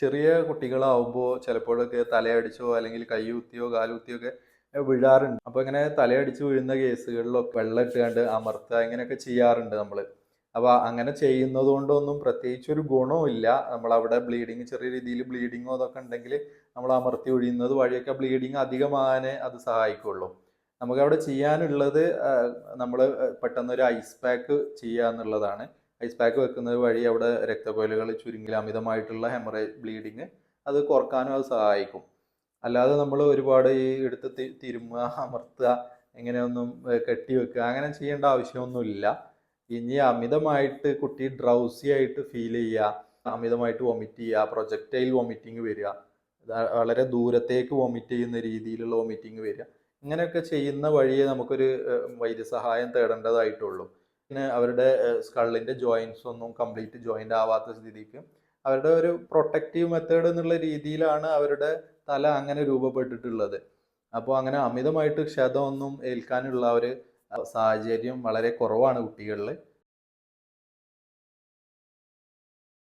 ചെറിയ കുട്ടികളാവുമ്പോൾ ചിലപ്പോഴൊക്കെ തലയടിച്ചോ അല്ലെങ്കിൽ കൈ കുത്തിയോ കാൽ ഒക്കെ വീഴാറുണ്ട്. അപ്പോൾ ഇങ്ങനെ തലയടിച്ച് വീഴുന്ന കേസുകളിലൊക്കെ വെള്ളം ഇട്ടുകൊണ്ട് അമർത്തുക ഇങ്ങനെയൊക്കെ ചെയ്യാറുണ്ട് നമ്മൾ അപ്പോൾ അങ്ങനെ ചെയ്യുന്നത് കൊണ്ടൊന്നും പ്രത്യേകിച്ച് ഒരു ഗുണവുമില്ല നമ്മൾ അവിടെ ബ്ലീഡിങ് ചെറിയ രീതിയിൽ ബ്ലീഡിങ്ങോ അതൊക്കെ ഉണ്ടെങ്കിൽ നമ്മൾ അമർത്തി ഒഴിയുന്നത് വഴിയൊക്കെ ബ്ലീഡിങ് അധികമാകാനേ അത് സഹായിക്കുള്ളൂ. നമുക്ക് അവിടെ ചെയ്യാനുള്ളത് നമ്മൾ പെട്ടെന്നൊരു ഐസ് പാക്ക് ചെയ്യുക എന്നുള്ളതാണ് ഐസ് പാക്ക് വെക്കുന്നത് വഴി അവിടെ രക്തക്കൊയലുകൾ ചുരുങ്ങി അമിതമായിട്ടുള്ള ഹെമറേജ് ബ്ലീഡിങ് അത് കുറക്കാനും അത് സഹായിക്കും. അല്ലാതെ നമ്മൾ ഒരുപാട് ഈ എടുത്ത് തിരുമ്മുക അമർത്തുക എങ്ങനെയൊന്നും കെട്ടി വെക്കുക അങ്ങനെ ചെയ്യേണ്ട ആവശ്യമൊന്നുമില്ല. ഇനി അമിതമായിട്ട് കുട്ടി ഡ്രൗസി ആയിട്ട് ഫീൽ ചെയ്യുക അമിതമായിട്ട് വൊമിറ്റ് ചെയ്യുക പ്രൊജക്റ്റൈൽ വൊമിറ്റിംഗ് വരിക വളരെ ദൂരത്തേക്ക് വൊമിറ്റ് ചെയ്യുന്ന രീതിയിലുള്ള വൊമിറ്റിംഗ് വരിക ഇങ്ങനെയൊക്കെ ചെയ്യുന്ന വഴിയെ നമുക്കൊരു വൈദ്യസഹായം തേടേണ്ടതായിട്ടുള്ളൂ. അവരുടെ സ്കള്ളിന്റെ ജോയിൻസ് ഒന്നും കംപ്ലീറ്റ് ജോയിന്റ് ആവാത്ത സ്ഥിതിക്ക് അവരുടെ ഒരു പ്രൊട്ടക്റ്റീവ് മെത്തേഡ് എന്നുള്ള രീതിയിലാണ് അവരുടെ തല അങ്ങനെ രൂപപ്പെട്ടിട്ടുള്ളത്. അപ്പോൾ അങ്ങനെ അമിതമായിട്ട് ക്ഷതമൊന്നും ഏൽക്കാനുള്ള ഒരു സാഹചര്യം വളരെ കുറവാണ് കുട്ടികളിൽ